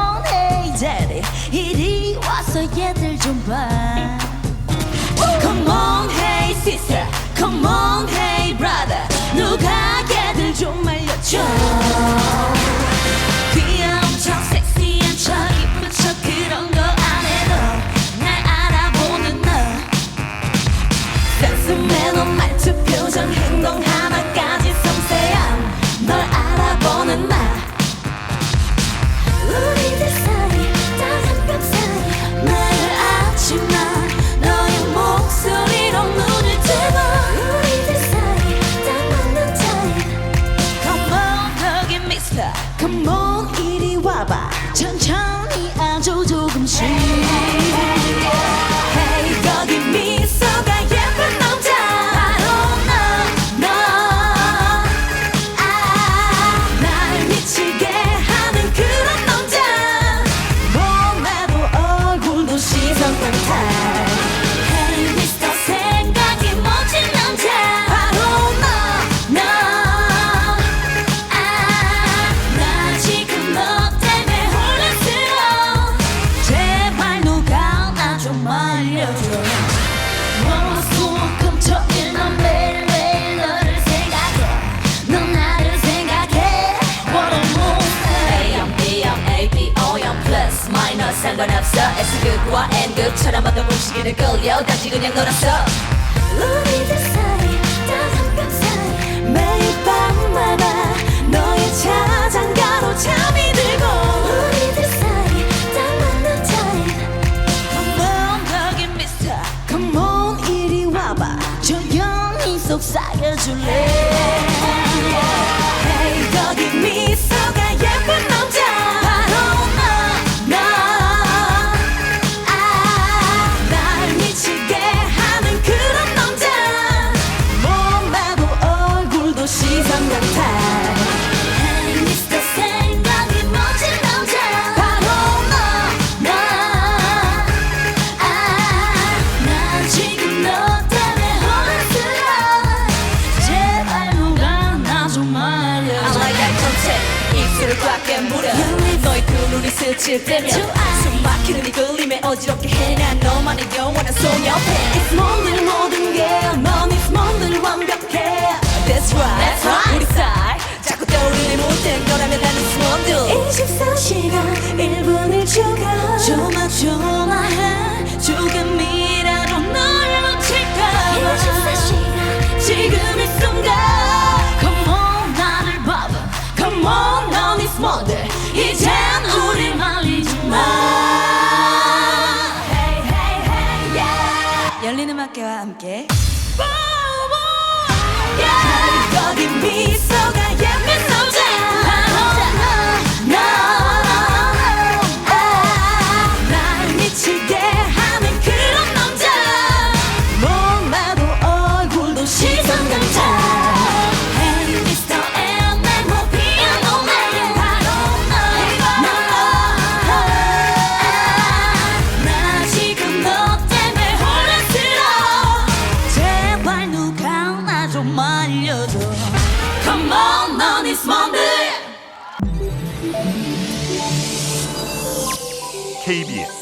on, hey daddy. 이리 와서 얘들 좀봐. Come on hey sister. Come on hey brother. 누가 얘들 좀 말려줘. 귀여운 척 섹시한 척 이쁜 척 그런 거 안 해도 날 알아보는 너. 센스 매너 말투 표정 행동 하나까지 섬세한 널 알아보는 나. 와봐 S극과 N극처럼 어떤 음식에는 끌려 단지 그냥 놀았어. 우리들 사이 따뜻한 벽 사이 매일 밤마다 너의 자장가로 잠이 들고. 우리들 사이 딱 맞는 타입 Come on 거기 미스터 Come on 이리 와봐. 조용히 속삭여줄래 너의 두 눈이 스칠 때면 숨 막히는 이 끌림에 어지럽게 해난 너만의 영원한 소녀. It's 몸들 모든 게넌 It's 몸들 완벽해. That's right, That's right. 우리 사이 자꾸 떠오르는 못된 너라면 나는 스몬들 24시간 1분 1초가. 조마조마 이젠 우리 말리지 마 Hey hey hey yeah. 열린 음악회와 함께. Yeah. 거기 미소가 예쁜 남자 KBS